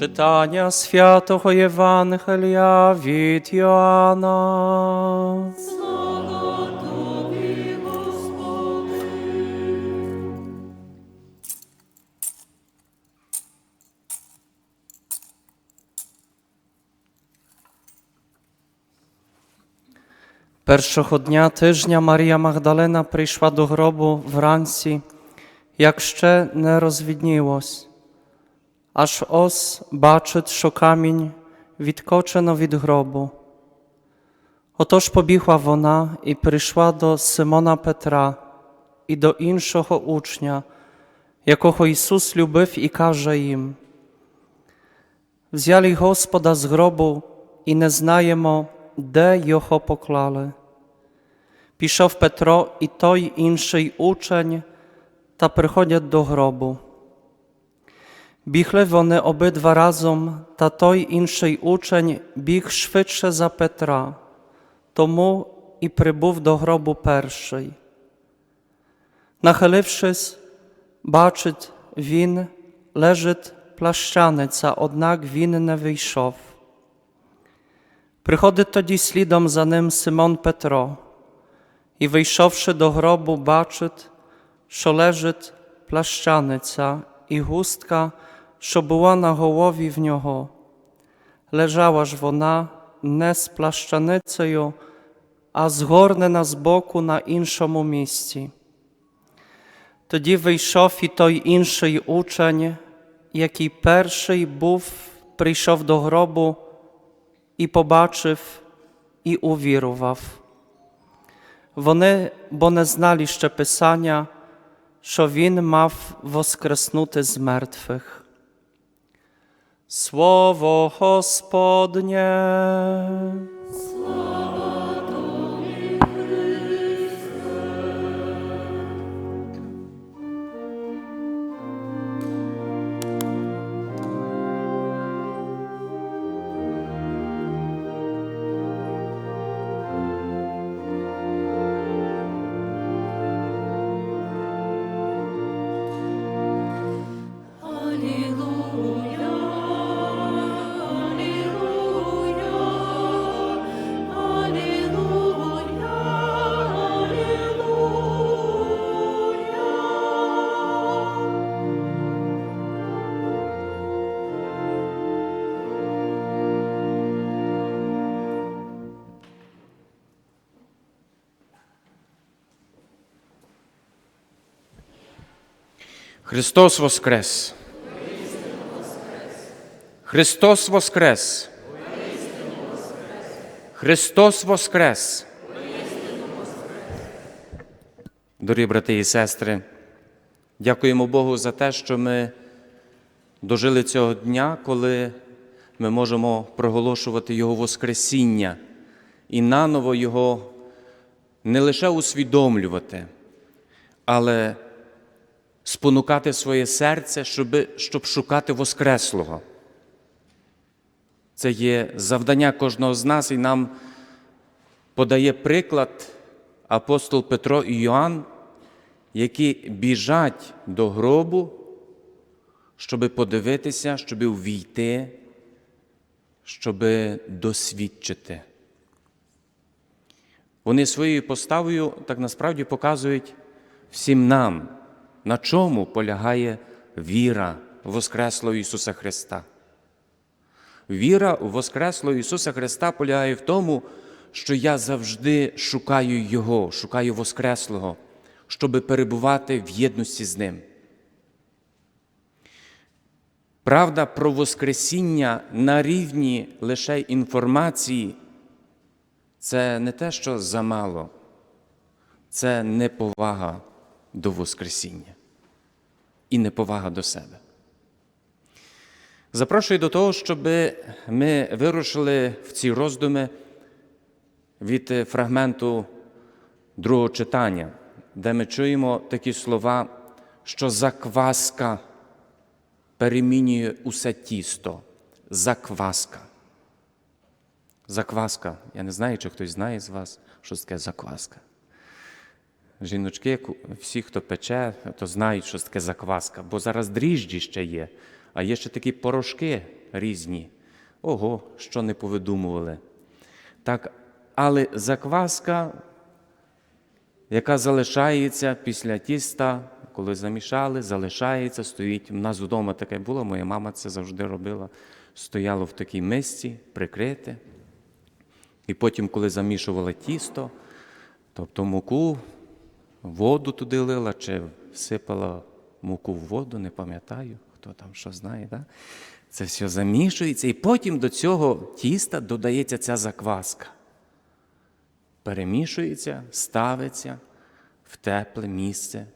Читання святого Євангелія від Йоанна. Першого дня тижня Марія Магдалина прийшла до гробу вранці, як ще не розвіднілось. Аж ось бачить, що камінь відкочено від гробу. Отож побігла вона і прийшла до Симона Петра і до іншого учня, якого Ісус любив, і каже їм: Взяли Господа з гробу і не знаємо, де його поклали. Пішов Петро і той інший учень та приходять до гробу. Бігли вони обидва разом, та той інший учень біг швидше за Петра, тому і прибув до гробу перший. Нахилившись, бачить він, лежить плащаниця, однак він не вийшов. Приходить тоді слідом за ним Симон Петро, і, вийшовши до гробу, бачить, що лежить плащаниця і густка, що була на голові в нього. Лежала ж вона не з плащаницею, а згорнена з боку на іншому місці. Тоді вийшов і той інший учень, який перший був, прийшов до гробу і побачив, і увірував. Вони, бо не знали ще Писання, що він мав воскреснути з мертвих. Слово Господнє. Христос Воскрес! Христос Воскрес! Христос Воскрес! Дорогі брати і сестри, дякуємо Богу за те, що ми дожили цього дня, коли ми можемо проголошувати Його Воскресіння і наново Його не лише усвідомлювати, але спонукати своє серце, щоб, щоб шукати Воскреслого. Це є завдання кожного з нас, і нам подає приклад апостол Петро і Йоанн, які біжать до гробу, щоб подивитися, щоб увійти, щоб досвідчити. Вони своєю поставою так насправді показують всім нам, на чому полягає віра в Воскреслого Ісуса Христа. Віра у Воскреслого Ісуса Христа полягає в тому, що я завжди шукаю Його, шукаю Воскреслого, щоб перебувати в єдності з Ним. Правда про Воскресіння на рівні лише інформації це не те, що замало, це неповага до Воскресіння і неповага до себе. Запрошую до того, щоб ми вирушили в ці роздуми від фрагменту другого читання, де ми чуємо такі слова, що закваска перемінює усе тісто. Закваска. Закваска. Я не знаю, чи хтось знає з вас, що таке закваска. Жіночки, всі, хто пече, то знають, що таке закваска, бо зараз дріжджі ще є, а є ще такі порошки різні. Ого, що не повидумували. Так, але закваска, яка залишається після тіста, коли замішали, залишається, стоїть. У нас вдома таке було, моя мама це завжди робила. Стояло в такій мисці, прикрите. І потім, коли замішувала тісто, тобто муку, воду туди лила чи всипала муку в воду, не пам'ятаю, хто там що знає. Да? Це все замішується, і потім до цього тіста додається ця закваска. Перемішується, ставиться в тепле місце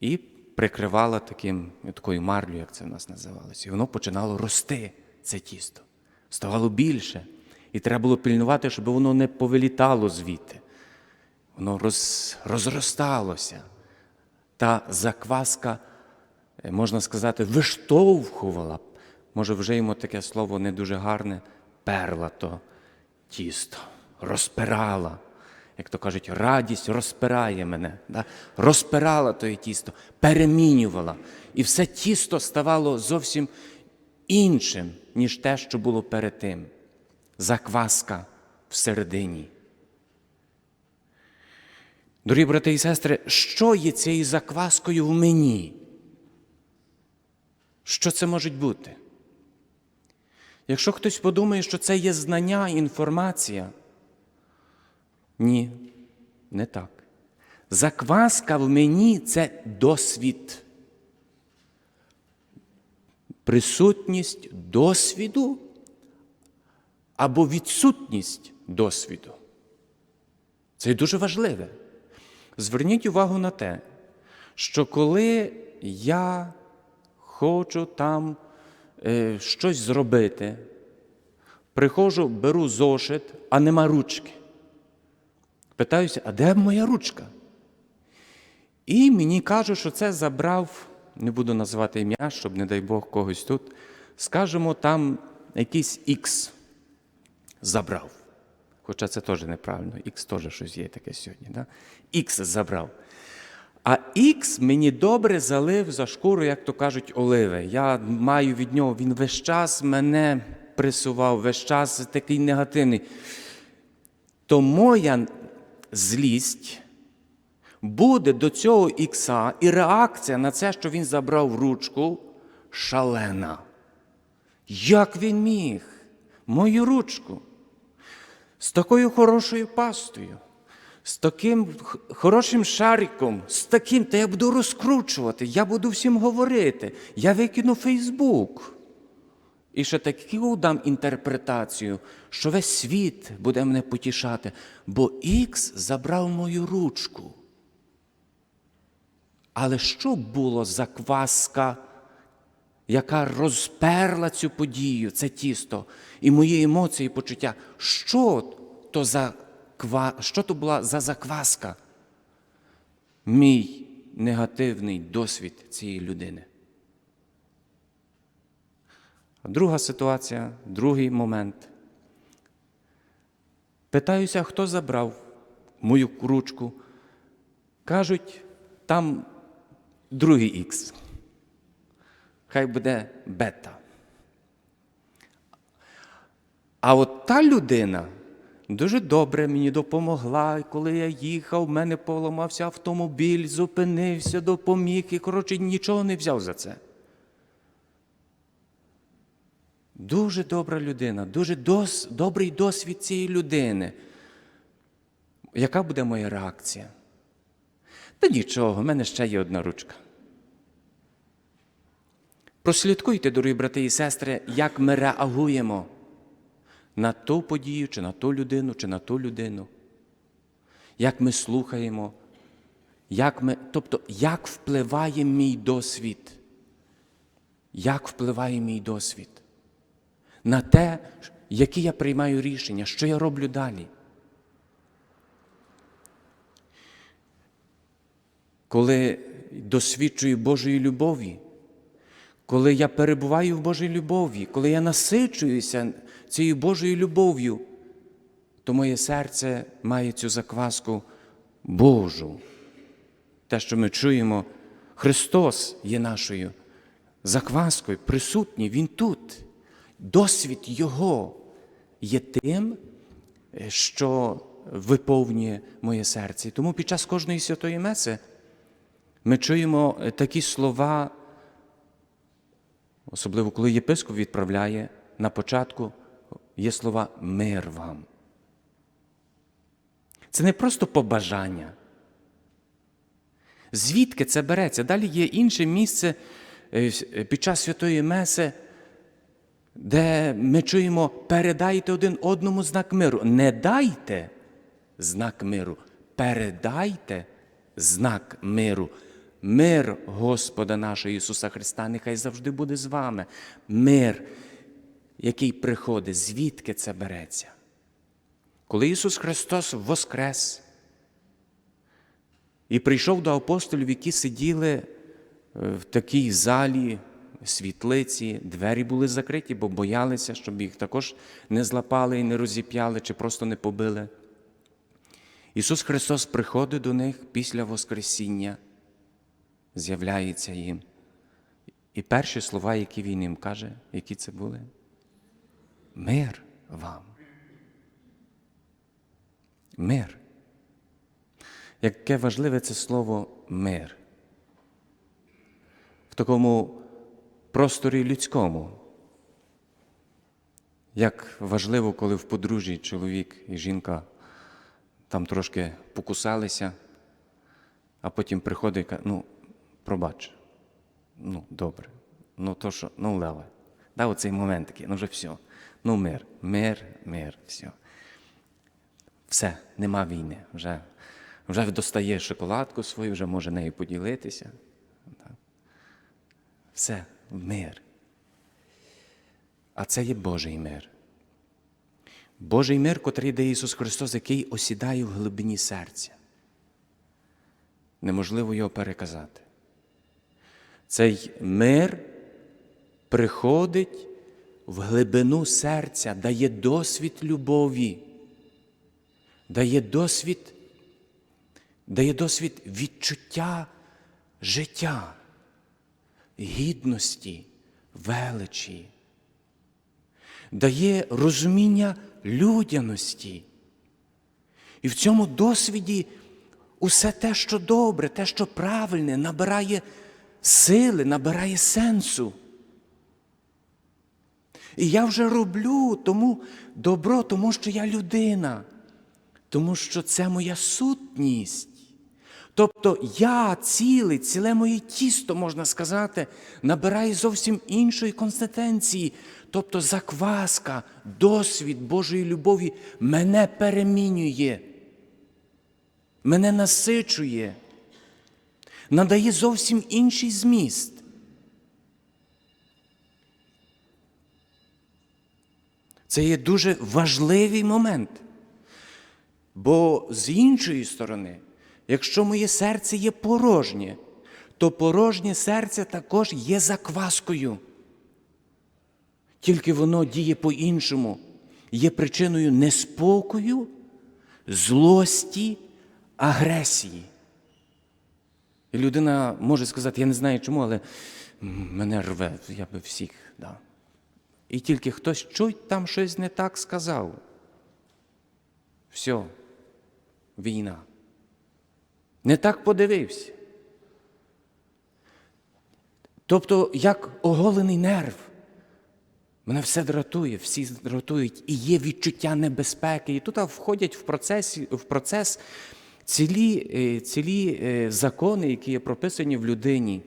і прикривала таким, такою марлю, як це в нас називалося. І воно починало рости, це тісто. Ставало більше. І треба було пильнувати, щоб воно не повилітало звідти. Воно роз, розросталося. Та закваска, е, можна сказати, виштовхувала. Може, вже йому таке слово не дуже гарне, перла то тісто, розпирала. Як то кажуть, радість розпирає мене, да? розпирала тоє тісто, перемінювала. І все тісто ставало зовсім іншим, ніж те, що було перед тим. Закваска всередині. Дорогі брати і сестри, що є цією закваскою в мені? Що це може бути? Якщо хтось подумає, що це є знання, інформація, ні, не так. Закваска в мені це досвід. Присутність досвіду або відсутність досвіду. Це дуже важливе. Зверніть увагу на те, що коли я хочу там е, щось зробити, приходжу, беру зошит, а нема ручки. Питаюся, а де моя ручка? І мені кажуть, що це забрав, не буду називати ім'я, щоб, не дай Бог, когось тут. Скажемо, там якийсь Х забрав. Хоча це теж неправильно, Х теж щось є таке сьогодні. Да? Х забрав. А Х мені добре залив за шкуру, як то кажуть, оливи. Я маю від нього, він весь час мене присував, весь час такий негативний. То моя злість буде до цього ікса, і реакція на це, що він забрав ручку, шалена. Як він міг? Мою ручку. З такою хорошою пастою, з таким хорошим шариком, з таким, та я буду розкручувати, я буду всім говорити, я викину Фейсбук. І ще таку дам інтерпретацію, що весь світ буде мене потішати, бо Ікс забрав мою ручку. Але що було за кваска, яка розперла цю подію, це тісто, і мої емоції почуття? Що то за що то була за закваска? Мій негативний досвід цієї людини. Друга ситуація, другий момент. Питаюся, хто забрав мою ручку. Кажуть, там другий ікс. Хай буде бета. А от та людина дуже добре мені допомогла. І коли я їхав, в мене поламався автомобіль, зупинився, допоміг і, коротше, нічого не взяв за це. Дуже добра людина, дуже дос, добрий досвід цієї людини. Яка буде моя реакція? Та нічого, в мене ще є одна ручка. Прослідкуйте, дорогі брати і сестри, як ми реагуємо на ту подію, чи на ту людину, чи на ту людину. Як ми слухаємо, як ми, тобто, як впливає мій досвід. Як впливає мій досвід на те, які я приймаю рішення, що я роблю далі. Коли досвідчую Божої любові, коли я перебуваю в Божій любові, коли я насичуюся цією Божою любов'ю, то моє серце має цю закваску Божу. Те, що ми чуємо, Христос є нашою закваскою, присутній, Він тут. Досвід Його є тим, е, що виповнює моє серце. Тому під час кожної святої меси ми чуємо е, такі слова, особливо коли єпископ відправляє на початку, є слова мир вам. Це не просто побажання. Звідки це береться? Далі є інше місце е, під час святої Меси, де ми чуємо передайте один одному знак миру. Не дайте знак миру, передайте знак миру. Мир Господа нашого Ісуса Христа, нехай завжди буде з вами. Мир, який приходить, звідки це береться? Коли Ісус Христос воскрес і прийшов до апостолів, які сиділи е, в такій залі, світлиці, двері були закриті, бо боялися, щоб їх також не злапали і не розіп'яли, чи просто не побили. Ісус Христос приходить до них після Воскресіння, з'являється їм. І перші слова, які Він їм каже, які це були? Мир вам. Мир. Яке важливе це слово мир. В такому просторі людському. Як важливо, коли в подружжі чоловік і жінка там трошки покусалися, а потім приходить і каже, ну, пробач, ну, добре, ну то що, ну, Лева, да, оцей момент такий, ну вже все, ну мир, мир, мир, все. Все, нема війни. Вже, вже достає шоколадку свою, вже може нею поділитися. Все, мир. А це є Божий мир. Божий мир, котрий дає Ісус Христос, який осідає в глибині серця. Неможливо його переказати. Цей мир приходить в глибину серця, дає досвід любові дає досвід, дає досвід відчуття життя, гідності, величі, дає розуміння людяності. І в цьому досвіді усе те, що добре, те, що правильне, набирає сили, набирає сенсу. І я вже роблю тому добро, тому що я людина тому що це моя сутність. Тобто я цілий, ціле моє тісто, можна сказати, набирає зовсім іншої консистенції. Тобто закваска, досвід Божої любові мене перемінює, мене насичує, надає зовсім інший зміст. Це є дуже важливий момент. Бо з іншої сторони, якщо моє серце є порожнє, то порожнє серце також є закваскою. Тільки воно діє по-іншому, є причиною неспокою, злості, агресії. І людина може сказати, я не знаю чому, але мене рве, я би всіх дав. І тільки хтось чуть там щось не так сказав. Все, війна. Не так подивився. Тобто, як оголений нерв, мене все дратує, всі дратують, і є відчуття небезпеки. І тут входять в, процесі, в процес цілі, е, цілі е, закони, які є прописані в людині.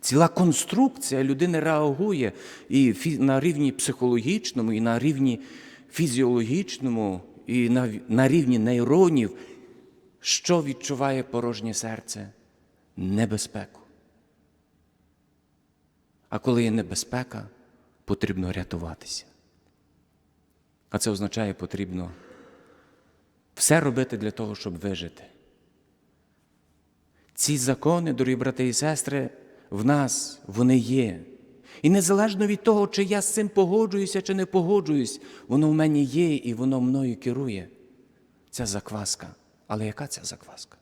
Ціла конструкція людини реагує і на рівні психологічному, і на рівні фізіологічному, і на, на рівні нейронів. Що відчуває порожнє серце? Небезпеку. А коли є небезпека, потрібно рятуватися. А це означає, потрібно все робити для того, щоб вижити. Ці закони, дорогі брати і сестри, в нас вони є. І незалежно від того, чи я з цим погоджуюся, чи не погоджуюсь, воно в мене є і воно мною керує. Ця закваска. Але яка ця закваска?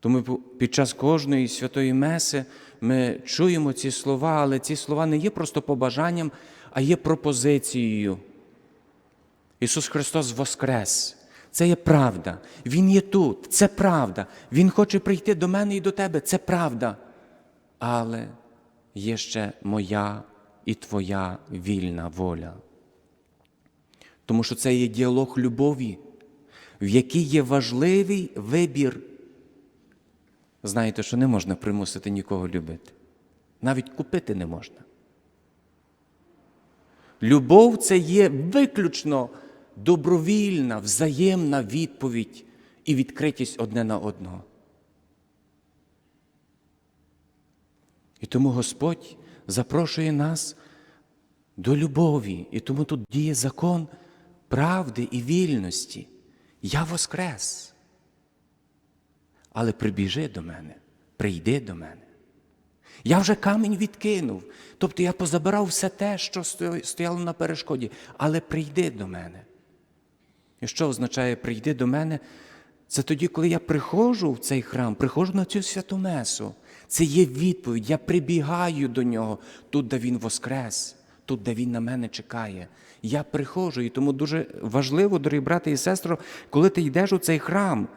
Тому під час кожної святої меси ми чуємо ці слова, але ці слова не є просто побажанням, а є пропозицією. Ісус Христос Воскрес. Це є правда. Він є тут. Це правда. Він хоче прийти до мене і до тебе. Це правда. Але є ще моя і твоя вільна воля. Тому що це є діалог любові, в якій є важливий вибір. Знаєте, що не можна примусити нікого любити. Навіть купити не можна. Любов це є виключно добровільна, взаємна відповідь і відкритість одне на одного. І тому Господь запрошує нас до любові, і тому тут діє закон правди і вільності. Я воскрес. Але прибіжи до мене, прийди до мене. Я вже камінь відкинув. Тобто я позабирав все те, що стояло на перешкоді, але прийди до мене. І що означає прийди до мене? Це тоді, коли я приходжу в цей храм, приходжу на цю святу месу. Це є відповідь. Я прибігаю до нього тут, де він воскрес, тут, де він на мене чекає. Я приходжу, і тому дуже важливо, дорогі брати і сестри, коли ти йдеш у цей храм,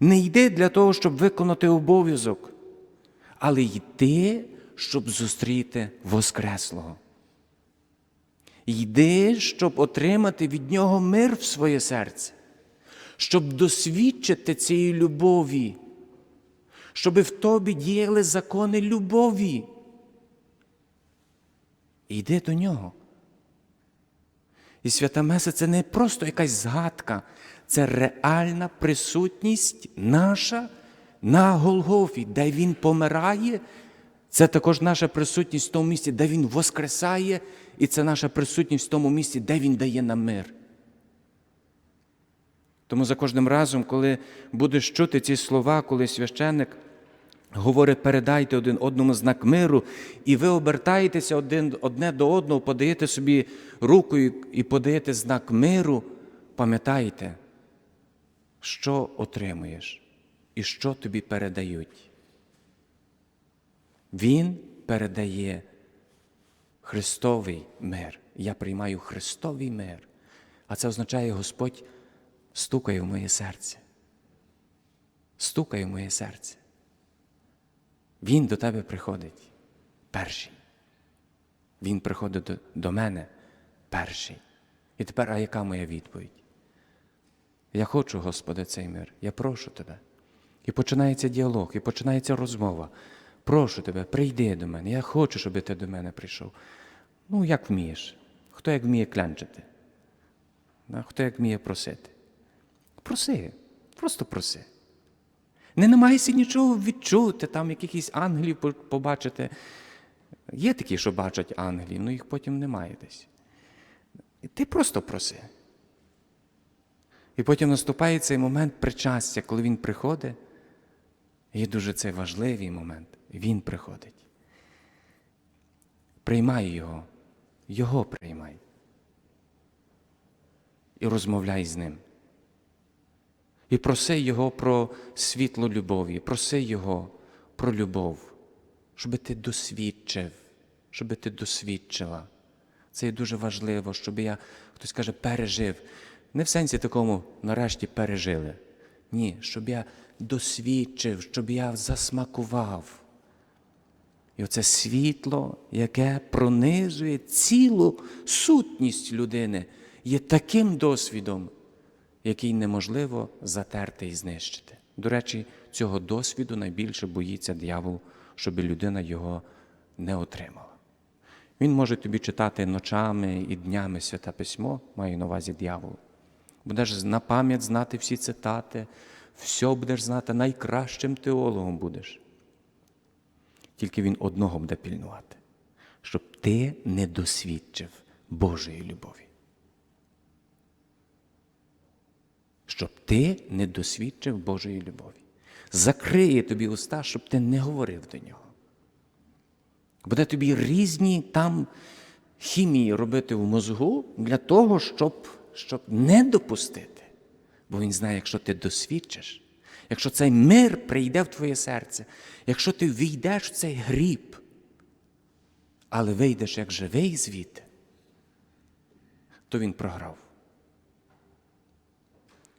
не йди для того, щоб виконати обов'язок, але йди, щоб зустріти Воскреслого. Йди, щоб отримати від нього мир в своє серце, щоб досвідчити цієї любові, щоб в тобі діяли закони любові. Йди до нього. І свята Меса це не просто якась згадка, це реальна присутність наша на Голгофі, де Він помирає. Це також наша присутність в тому місці, де Він воскресає, і це наша присутність в тому місці, де Він дає нам мир. Тому за кожним разом, коли будеш чути ці слова, коли священник говорить, передайте один одному знак миру, і ви обертаєтеся один, одне до одного, подаєте собі руку і, подаєте знак миру, пам'ятайте, що отримуєш і що тобі передають. Він передає Христовий мир. Я приймаю Христовий мир. А це означає, Господь стукає в моє серце. Стукає в моє серце. Він до тебе приходить перший. Він приходить до, до мене перший. І тепер, а яка моя відповідь? Я хочу, Господи, цей мир. Я прошу тебе. І починається діалог, і починається розмова. Прошу тебе, прийди до мене. Я хочу, щоб ти до мене прийшов. Ну, як вмієш? Хто як вміє клянчити? Хто як вміє просити? Проси, просто проси. Не намагайся нічого відчути, там якихось ангелів побачити. Є такі, що бачать ангелів, але їх потім немає десь. Ти просто проси. І потім наступає цей момент причастя, коли він приходить. Є дуже цей важливий момент. Він приходить. Приймай його, його приймай. І розмовляй з ним. І проси Його про світло любові, проси Його про любов, щоб ти досвідчив, щоб ти досвідчила. Це є дуже важливо, щоб я, хтось каже, пережив. Не в сенсі такому, нарешті пережили. Ні, щоб я досвідчив, щоб я засмакував. І оце світло, яке пронизує цілу сутність людини, є таким досвідом, який неможливо затерти і знищити. До речі, цього досвіду найбільше боїться дьявол, щоб людина його не отримала. Він може тобі читати ночами і днями святе письмо, маю на увазі дьявол. Будеш на пам'ять знати всі цитати, все будеш знати, найкращим теологом будеш. Тільки він одного буде пільнувати, щоб ти не досвідчив Божої любові. Щоб ти не досвідчив Божої любові. Закриє тобі уста, щоб ти не говорив до нього. Буде тобі різні там хімії робити в мозгу для того, щоб, щоб не допустити. Бо він знає, якщо ти досвідчиш, якщо цей мир прийде в твоє серце, якщо ти війдеш в цей гріб, але вийдеш як живий звідти, то він програв.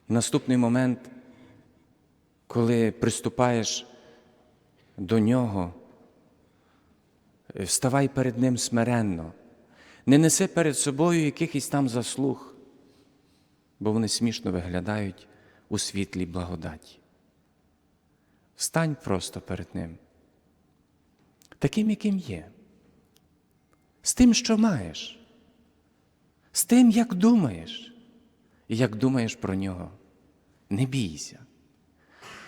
І наступний момент, коли приступаєш до нього, вставай перед ним смиренно, не неси перед собою якихось там заслуг, бо вони смішно виглядають у світлі благодаті. Встань просто перед ним, таким, яким є, з тим, що маєш, з тим, як думаєш, і як думаєш про нього. Не бійся.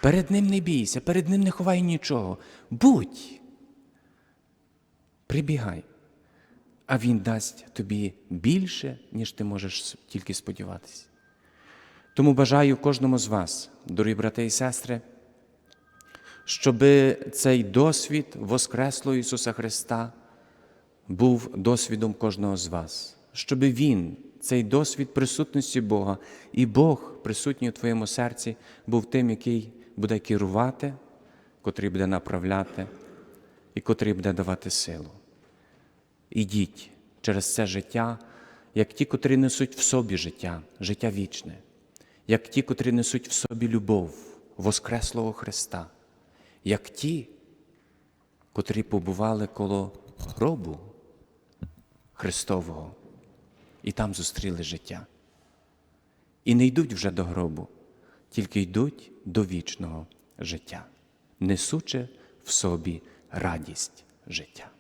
Перед ним не бійся, перед ним не ховай нічого. Будь. Прибігай, а він дасть тобі більше, ніж ти можеш тільки сподіватися. Тому бажаю кожному з вас, дорогі брати і сестри, щоб цей досвід Воскреслого Ісуса Христа був досвідом кожного з вас, щоб Він, цей досвід присутності Бога, і Бог, присутній у твоєму серці, був тим, який буде керувати, котрий буде направляти і котрий буде давати силу. Ідіть через це життя, як ті, котрі несуть в собі життя, життя вічне, як ті, котрі несуть в собі любов Воскреслого Христа, як ті, котрі побували коло гробу Христового і там зустріли життя. І не йдуть вже до гробу, тільки йдуть до вічного життя, несучи в собі радість життя.